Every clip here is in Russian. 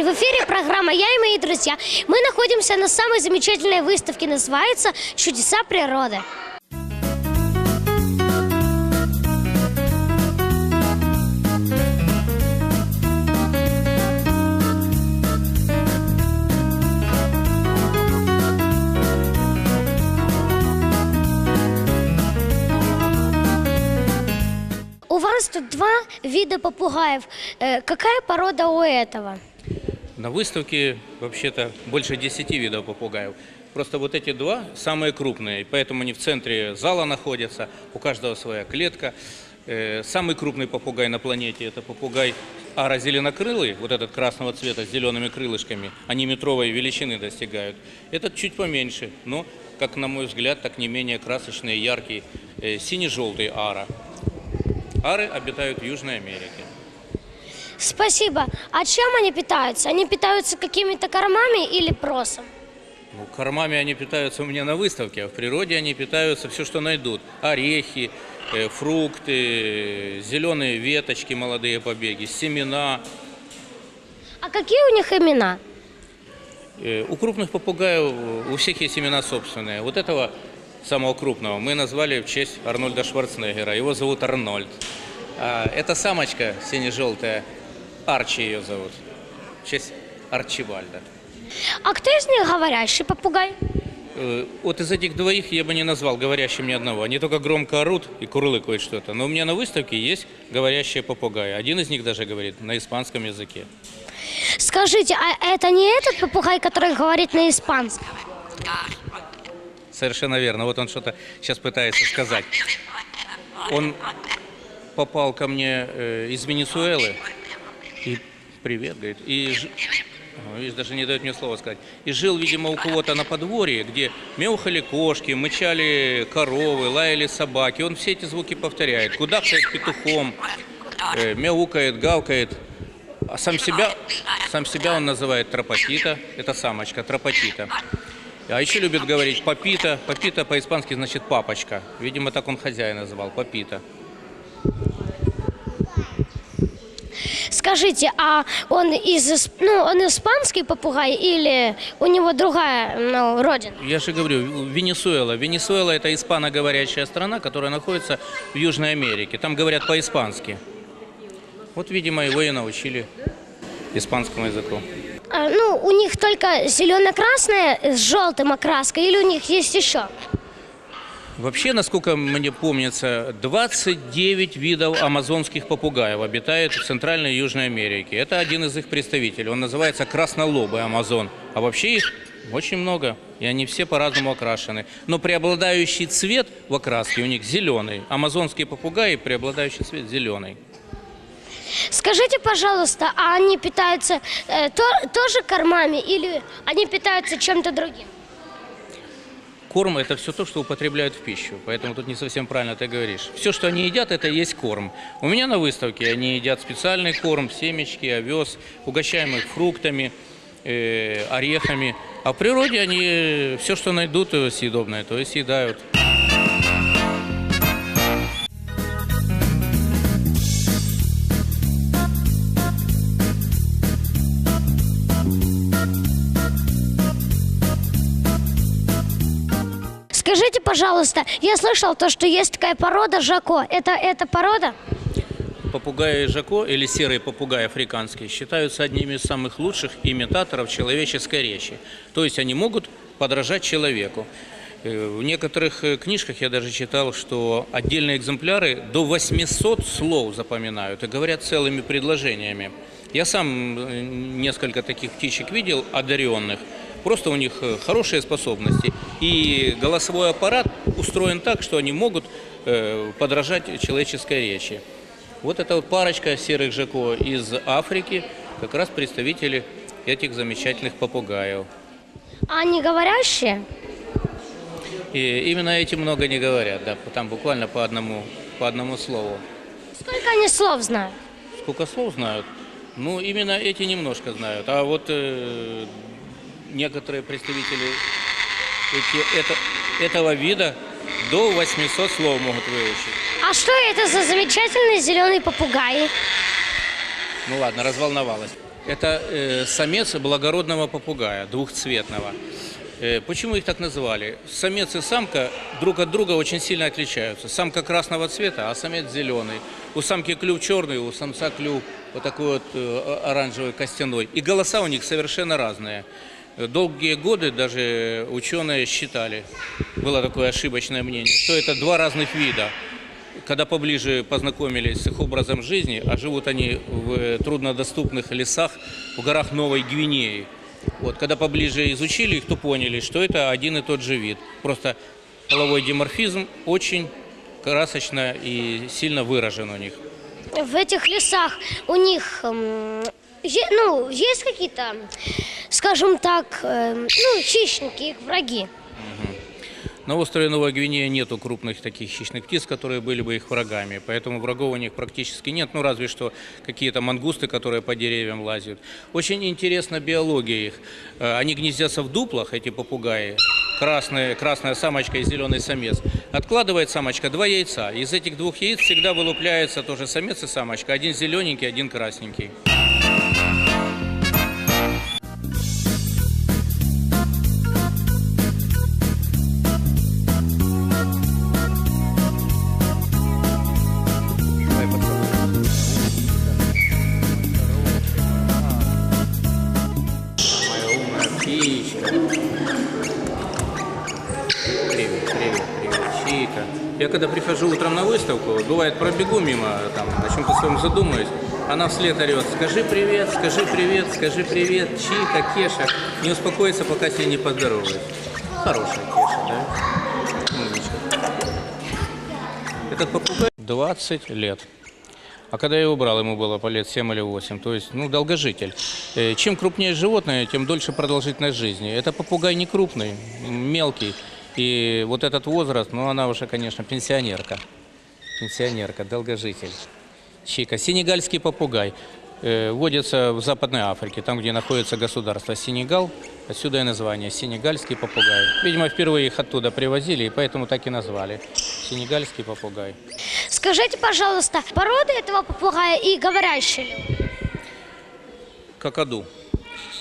День, в эфире программа «Я и мои друзья». Мы находимся на самой замечательной выставке, называется «Чудеса природы». У вас тут два вида попугаев. Э, Какая порода у этого? На выставке вообще-то больше 10 видов попугаев. Просто вот эти два самые крупные, поэтому они в центре зала находятся, у каждого своя клетка. Э, Самый крупный попугай на планете – это попугай ара зеленокрылый, вот этот красного цвета с зелеными крылышками, они метровой величины достигают. Этот чуть поменьше, но, как на мой взгляд, так не менее красочный яркий э, сине-желтый ара. Ары обитают в Южной Америке. Спасибо. А чем они питаются? Они питаются какими-то кормами или просом? Ну, кормами они питаются у меня на выставке, а в природе они питаются все, что найдут. Орехи, э, фрукты, зеленые веточки, молодые побеги, семена. А какие у них имена? Э, У крупных попугаев у всех есть имена собственные. Вот этого самого крупного мы назвали в честь Арнольда Шварценеггера. Его зовут Арнольд. А эта самочка сине-желтая, Арчи ее зовут, в честь Арчибальда. А кто из них говорящий попугай? Э, Вот из этих двоих я бы не назвал говорящим ни одного. Они только громко орут и курлыкают что-то. Но у меня на выставке есть говорящие попугаи. Один из них даже говорит на испанском языке. Скажите, а это не этот попугай, который говорит на испанском? Совершенно верно. Вот он что-то сейчас пытается сказать. Он попал ко мне э, из Венесуэлы. Привет, говорит. И ж- видишь, даже не дает мне слова сказать. И жил, видимо, у кого-то на подворье, где мяухали кошки, мычали коровы, лаяли собаки. Он все эти звуки повторяет. Кудахтает петухом, э, мяукает, гавкает. А сам себя, сам себя он называет тропотита. Это самочка, тропотита. А еще любит говорить папита. Папита по-испански значит папочка. Видимо, так он хозяина называл, папита. Скажите, а он из ну он испанский попугай или у него другая ну, родина? Я же говорю, Венесуэла. Венесуэла это испаноговорящая страна, которая находится в Южной Америке. Там говорят по-испански. Вот, видимо, его и научили испанскому языку. А, ну, у них только зелено-красная с желтым окраской или у них есть еще? Вообще, насколько мне помнится, 29 видов амазонских попугаев обитает в Центральной и Южной Америке. Это один из их представителей. Он называется краснолобый амазон. А вообще их очень много, и они все по-разному окрашены. Но преобладающий цвет в окраске у них зеленый. Амазонские попугаи преобладающий цвет зеленый. Скажите, пожалуйста, а они питаются э, то- тоже кормами или они питаются чем-то другим? Корм – это все то, что употребляют в пищу, поэтому тут не совсем правильно ты говоришь. Все, что они едят, это и есть корм. У меня на выставке они едят специальный корм, семечки, овес, угощаем их фруктами, э, орехами. А в природе они все, что найдут э, съедобное, то и съедают. Скажите, пожалуйста, я слышал то, что есть такая порода жако. Это эта порода? Попугаи Жако или серые попугаи африканские считаются одними из самых лучших имитаторов человеческой речи. То есть они могут подражать человеку. Э, В некоторых э, книжках я даже читал, что отдельные экземпляры до 800 слов запоминают и говорят целыми предложениями. Я сам э, несколько таких птичек видел, одаренных. Просто у них хорошие способности. И голосовой аппарат устроен так, что они могут э, подражать человеческой речи. Вот эта вот парочка серых жако из Африки, как раз представители этих замечательных попугаев. А они говорящие? И именно эти много не говорят, да, там буквально по одному, по одному слову. Сколько они слов знают? Сколько слов знают? Ну, именно эти немножко знают. А вот э, некоторые представители эти- это- этого вида до 800 слов могут выучить. А что это за замечательные зеленые попугаи? Ну ладно, разволновалась. Это э, самец благородного попугая, двухцветного. Э, почему их так назвали? Самец и самка друг от друга очень сильно отличаются. Самка красного цвета, а самец зеленый. У самки клюв черный, у самца клюв вот такой вот э, оранжевый костяной. И голоса у них совершенно разные. Долгие годы даже ученые считали, было такое ошибочное мнение, что это два разных вида. Когда поближе познакомились с их образом жизни, а живут они в труднодоступных лесах в горах Новой Гвинеи. Вот, когда поближе изучили их, то поняли, что это один и тот же вид. Просто половой диморфизм очень красочно и сильно выражен у них. В этих лесах у них м, е- ну, есть какие-то, скажем так, э, ну, хищники, их враги. На острове Новая Гвинея нету крупных таких хищных птиц, которые были бы их врагами, поэтому врагов у них практически нет, ну разве что какие-то мангусты, которые по деревьям лазят. Очень интересна биология их. Э, Они гнездятся в дуплах, эти попугаи, красная, красная самочка и зеленый самец. Откладывает самочка два яйца. Из этих двух яиц всегда вылупляется тоже самец и самочка. Один зелененький, один красненький. Когда прихожу утром на выставку, бывает пробегу мимо, там, о чем-то своем задумаюсь, она вслед орет, скажи привет, скажи привет, скажи привет, Чика, Кеша. Не успокоится, пока себе не поздороваюсь. Хорошая Кеша, да? Умничка. Этот попугай 20 лет. А когда я его брал, ему было по лет 7 или 8, то есть, ну, долгожитель. Э, Чем крупнее животное, тем дольше продолжительность жизни. Это попугай не крупный, мелкий. И вот этот возраст, ну, она уже, конечно, пенсионерка. Пенсионерка, долгожитель. Чика. Сенегальский попугай. Э, Водится в Западной Африке, там, где находится государство Сенегал. Отсюда и название Сенегальский попугай. Видимо, впервые их оттуда привозили, и поэтому так и назвали. Сенегальский попугай. Скажите, пожалуйста, порода этого попугая и говорящий ли? Какаду.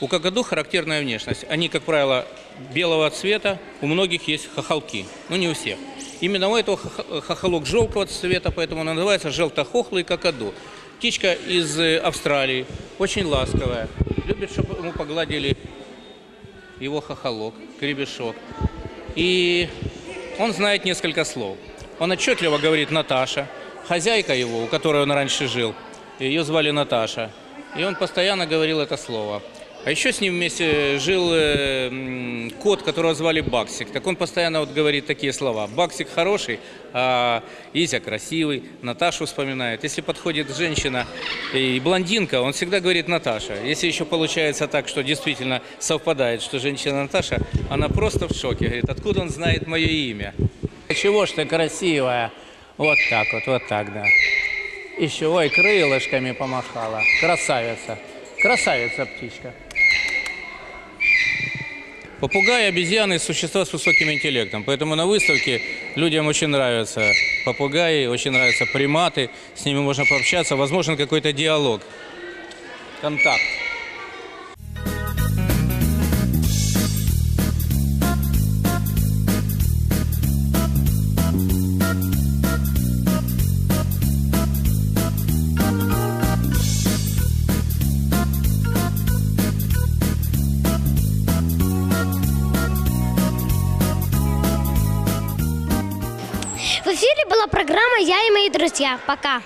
У какаду характерная внешность. Они, как правило, белого цвета, у многих есть хохолки, но не у всех. Именно у этого хох- хохолок желтого цвета, поэтому он называется желтохохлый какаду. Птичка из э, Австралии, очень ласковая, любит, чтобы ему погладили его хохолок, гребешок. И он знает несколько слов. Он отчетливо говорит Наташа, хозяйка его, у которой он раньше жил, ее звали Наташа. И он постоянно говорил это слово. А еще с ним вместе жил э, кот, которого звали Баксик. Так он постоянно вот говорит такие слова. Баксик хороший, а Изя красивый, Наташу вспоминает. Если подходит женщина и блондинка, он всегда говорит Наташа. Если еще получается так, что действительно совпадает, что женщина Наташа, она просто в шоке. Говорит, откуда он знает мое имя? Чего ж ты красивая? Вот так вот, вот так, да. Еще, ой, крылышками помахала. Красавица. Красавица птичка. Попугаи, обезьяны – существа с высоким интеллектом. Поэтому на выставке людям очень нравятся попугаи, очень нравятся приматы. С ними можно пообщаться, возможен какой-то диалог, контакт. Была программа «Я и мои друзья». Пока.